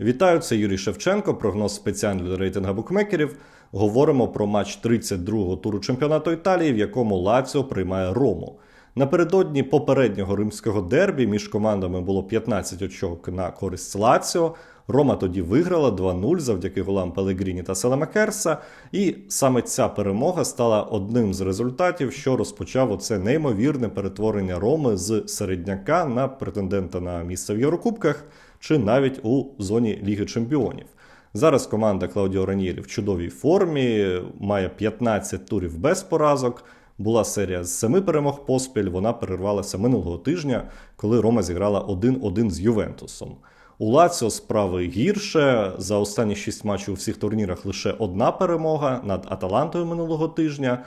Вітаю, це Юрій Шевченко. Прогноз спеціальний для рейтинга букмекерів. Говоримо про матч 32-го туру чемпіонату Італії, в якому Лаціо приймає Рому. Напередодні попереднього римського дербі між командами було 15 очок на користь Лаціо. Рома тоді виграла 2-0 завдяки голам Пелегріні та Селемакерса. І саме ця перемога стала одним з результатів, що розпочав оце неймовірне перетворення Роми з середняка на претендента на місце в Єврокубках чи навіть у зоні Ліги Чемпіонів. Зараз команда Клаудіо Раньєрі в чудовій формі, має 15 турів без поразок. Була серія з семи перемог поспіль. Вона перервалася минулого тижня, коли Рома зіграла 1-1 з Ювентусом. У Лаціо справи гірше. За останні шість матчів у всіх турнірах лише одна перемога над Аталантою минулого тижня.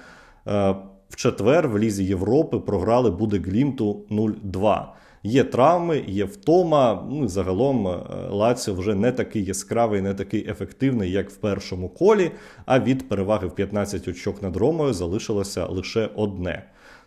Е, В четвер в Лізі Європи програли буде Глімту 0-2. Є травми, є втома. Ну загалом е, Лаціо вже не такий яскравий, не такий ефективний, як в першому колі. А від переваги в 15 очок над Ромою залишилося лише одне.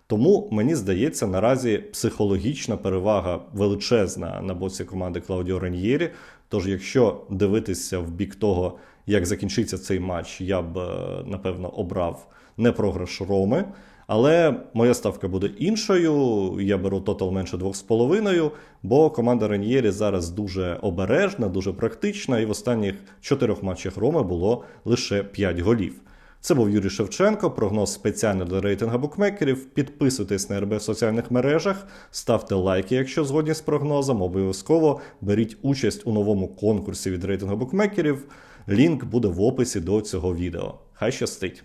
Тому мені здається, наразі психологічна перевага величезна на боці команди Клаудіо Раньєрі. Тож, якщо дивитися в бік того, як закінчиться цей матч, я б е, напевно обрав не програш Роми. Але моя ставка буде іншою. Я беру тотал менше 2,5, бо команда Раньєрі зараз дуже обережна, дуже практична, і в останніх чотирьох матчах Роми було лише 5 голів. Це був Юрій Шевченко, прогноз спеціально для рейтинга букмекерів. Підписуйтесь на РБ в соціальних мережах, ставте лайки, якщо згодні з прогнозом. Обов'язково беріть участь у новому конкурсі від рейтингу букмекерів. Лінк буде в описі до цього відео. Хай щастить!